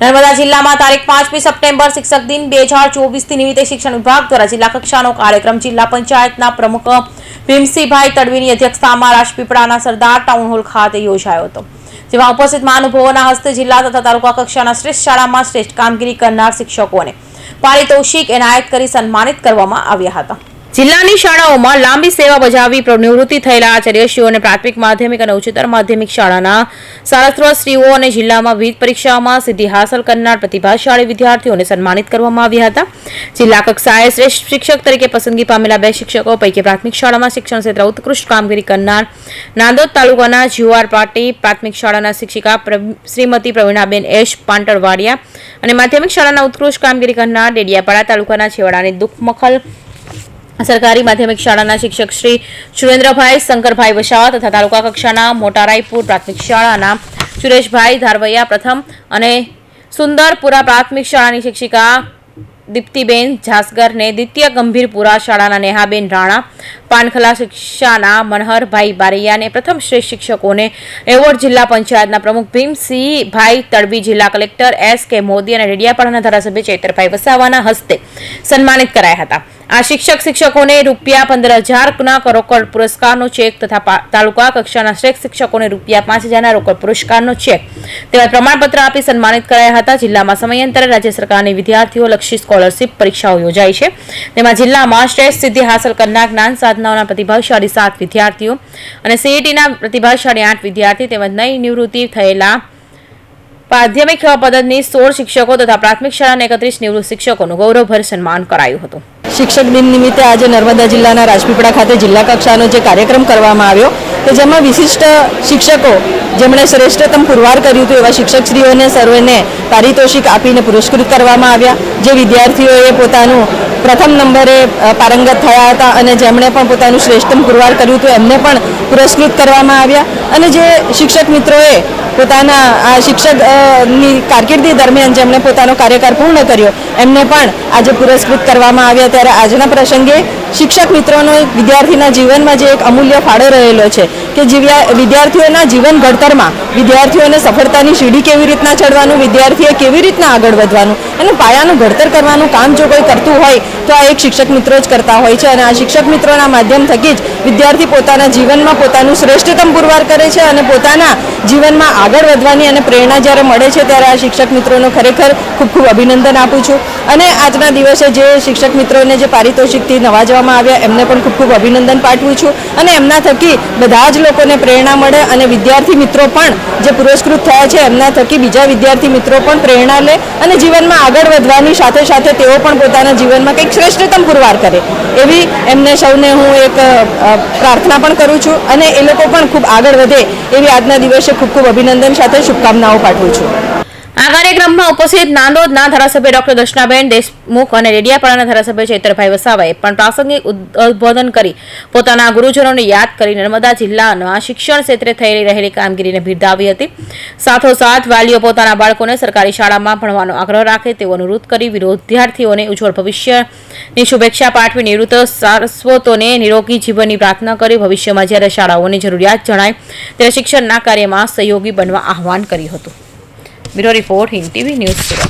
નર્મદા જિલ્લામાં તારીખ પાંચમી સપ્ટેમ્બર શિક્ષક દિન બે હજાર ચોવીસથી નિમિત્તે શિક્ષણ વિભાગ દ્વારા જિલ્લા કક્ષાનો કાર્યક્રમ જિલ્લા પંચાયતના પ્રમુખ ભીમસિંહભાઈ તડવીની અધ્યક્ષતામાં રાજપીપળાના સરદાર ટાઉન હોલ ખાતે યોજાયો હતો, જેમાં ઉપસ્થિત મહાનુભાવોના હસ્તે જિલ્લા તથા તાલુકા કક્ષાના શ્રેષ્ઠ શાળામાં શ્રેષ્ઠ કામગીરી કરનાર શિક્ષકોને પારિતોષિક એનાયત કરી સન્માનિત કરવામાં આવ્યા હતા. જિલ્લાની શાળાઓમાં લાંબી સેવા બજાવી નિવૃત્તિ થયેલા આચાર્યશ્રીઓને પ્રાથમિક માધ્યમિક અને ઉચ્ચતર માધ્યમિક શાળાના સારસ્વતશ્રીઓ અને જિલ્લામાં વિવિધ પરીક્ષાઓમાં સિદ્ધિ હાંસલ કરનાર પ્રતિભાશાળી વિદ્યાર્થીઓને સન્માનિત કરવામાં આવ્યા હતા. જિલ્લા કક્ષાએ શ્રેષ્ઠ શિક્ષક તરીકે પસંદગી પામેલા બે શિક્ષકો પૈકી પ્રાથમિક શાળામાં શિક્ષણ ક્ષેત્રે ઉત્કૃષ્ટ કામગીરી કરનાર નાંદોદ તાલુકાના જીઓઆર પાટી, પ્રાથમિક શાળાના શિક્ષિકા શ્રીમતી પ્રવીણાબેન એશ પાંટરવાડિયા અને માધ્યમિક શાળાના ઉત્કૃષ્ટ કામગીરી કરનાર ડેડિયાપાડા તાલુકાના છેવાડાની દુઃખમખલ સરકારી માધ્યમિક શાળાના શિક્ષક શ્રી સુરેન્દ્રભાઈ શંકરભાઈ વસાવા તથા તાલુકા કક્ષાના મોટારાયપુર પ્રાથમિક શાળાના સુરેશભાઈ ધારવૈયા પ્રથમ અને સુંદરપુરા પ્રાથમિક શાળાની શિક્ષિકા દીપ્તિબેન જાસગરને દ્વિતીય ગંભીરપુરા શાળાના નેહાબેન રાણા પાનખલા શિક્ષાના મનહરભાઈ બારૈયાને પ્રથમ શ્રેષ્ઠ શિક્ષકોને એવોર્ડ જિલ્લા પંચાયતના પ્રમુખ ભીમસિંહભાઈ તડવી જિલ્લા કલેક્ટર એસ કે મોદી અને રેડિયાપાડાના ધારાસભ્ય ચૈતરભાઈ વસાવાના હસ્તે સન્માનિત કરાયા હતા. આ શિક્ષક શિક્ષકોને રૂપિયા પંદર હજારના રોકડ પુરસ્કારનો ચેક તથા તાલુકા કક્ષાના શ્રેષ્ઠ શિક્ષકોને રૂપિયા પાંચ હજારના રોકડ પુરસ્કારનો ચેક તેમજ પ્રમાણપત્ર આપી સન્માનિત કરાયા હતા. જિલ્લામાં સમયાંતરે રાજ્ય સરકારની વિદ્યાર્થીઓ લક્ષી સ્કોલરશીપ પરીક્ષાઓ યોજાઈ છે. તેમાં જિલ્લામાં શ્રેષ્ઠ સિદ્ધિ હાંસલ કરનાર જ્ઞાન સાધનાઓના પ્રતિભાશાળી સાત વિદ્યાર્થીઓ અને સીઈટીના પ્રતિભાવશાળી આઠ વિદ્યાર્થી તેમજ નવી નિવૃત્તિ થયેલા માધ્યમિક પદ્ધતિની સોળ શિક્ષકો તથા પ્રાથમિક શાળાના એકત્રીસ નિવૃત્ત શિક્ષકોનું ગૌરવભર સન્માન કરાયું હતું. શિક્ષક દિન નિમિત્તે આજે નર્મદા જિલ્લાના રાજપીપળા ખાતે જિલ્લા કક્ષાનો જે કાર્યક્રમ કરવામાં આવ્યો કે જેમાં વિશિષ્ટ શિક્ષકો જેમણે શ્રેષ્ઠતમ પુરવાર કર્યું હતું એવા શિક્ષકશ્રીઓને, સર્વેને પારિતોષિક આપીને પુરસ્કૃત કરવામાં આવ્યા. જે વિદ્યાર્થીઓએ પોતાનું પ્રથમ નંબરે પારંગત થયા હતા અને જેમણે પણ પોતાનું શ્રેષ્ઠતમ પુરવાર કર્યું હતું એમને પણ પુરસ્કૃત કરવામાં આવ્યા. અને જે શિક્ષક મિત્રોએ પોતાના, આ શિક્ષકની કારકિર્દી દરમિયાન જેમણે પોતાનો કાર્યકાળ પૂર્ણ કર્યો, એમને પણ આજે પુરસ્કૃત કરવામાં આવ્યા. ત્યારે આજના પ્રસંગે શિક્ષક મિત્રોનો વિદ્યાર્થીના જીવનમાં જે એક અમૂલ્ય ફાળો રહેલો છે કે વિદ્યાર્થીઓના જીવન ઘડતરમાં વિદ્યાર્થીઓને સફળતાની સીડી કેવી રીતના ચડવાનું, વિદ્યાર્થીએ કેવી રીતના આગળ વધવાનું અને પાયાનું ઘડતર કરવાનું કામ જો કોઈ કરતું હોય તો આ એક શિક્ષક મિત્રો જ કરતા હોય છે અને આ શિક્ષક મિત્રોના માધ્યમ થકી જ વિદ્યાર્થી પોતાના જીવનમાં પોતાનું શ્રેષ્ઠતમ પુરવાર કરે છે અને પોતાના જીવનમાં આગળ વધવાની અને પ્રેરણા જ્યારે મળે છે ત્યારે આ શિક્ષક મિત્રોનો ખરેખર ખૂબ ખૂબ અભિનંદન આપું છું. અને આજના દિવસે જે શિક્ષક મિત્રોને જે પારિતોષિકથી નવાજવામાં આવ્યા, એમને પણ ખૂબ ખૂબ અભિનંદન પાઠવું છું. અને એમના થકી બધા જ લોકોને પ્રેરણા મળે અને વિદ્યાર્થી મિત્રો પણ જે પુરસ્કૃત થયા છે, એમના થકી બીજા વિદ્યાર્થી મિત્રો પણ પ્રેરણા લે અને જીવનમાં આગળ વધવાની સાથે સાથે તેઓ પણ પોતાના જીવનમાં કંઈક શ્રેષ્ઠતમ પુરવાર કરે. એવી એમને સૌને હું એક પ્રાર્થના પણ કરું છું અને એ લોકો પણ ખૂબ આગળ વધે એવી આજના દિવસે ખૂબ ખૂબ અભિનંદન સાથે શુભકામનાઓ પાઠવું છું. આ કાર્યક્રમમાં ઉપસ્થિત નાંદોદના ધારાસભ્ય ડોક્ટર દર્શનાબેન દેશમુખ અને રેડિયાપાડાના ધારાસભ્ય ચૈત્રભાઈ વસાવાએ પણ પ્રાસંગિક ઉદ- ઉદ્બોધન કરી પોતાના ગુરુજનોને યાદ કરી નર્મદા જિલ્લાના શિક્ષણ ક્ષેત્રે થઈ રહેલી કામગીરીને બિરદાવી હતી. સાથોસાથ વાલીઓ પોતાના બાળકોને સરકારી શાળામાં ભણવાનો આગ્રહ રાખે તેવો અનુરોધ કરી વિદ્યાર્થીઓને ઉજ્જવળ ભવિષ્યની શુભેચ્છા પાઠવી નિવૃત્ત સારસ્વતોને નિરોગી જીવનની પ્રાર્થના કરી ભવિષ્યમાં જ્યારે શાળાઓની જરૂરિયાત જણાય ત્યારે શિક્ષણના કાર્યમાં સહયોગી બનવા આહવાન કર્યું હતું. mirror report in tv news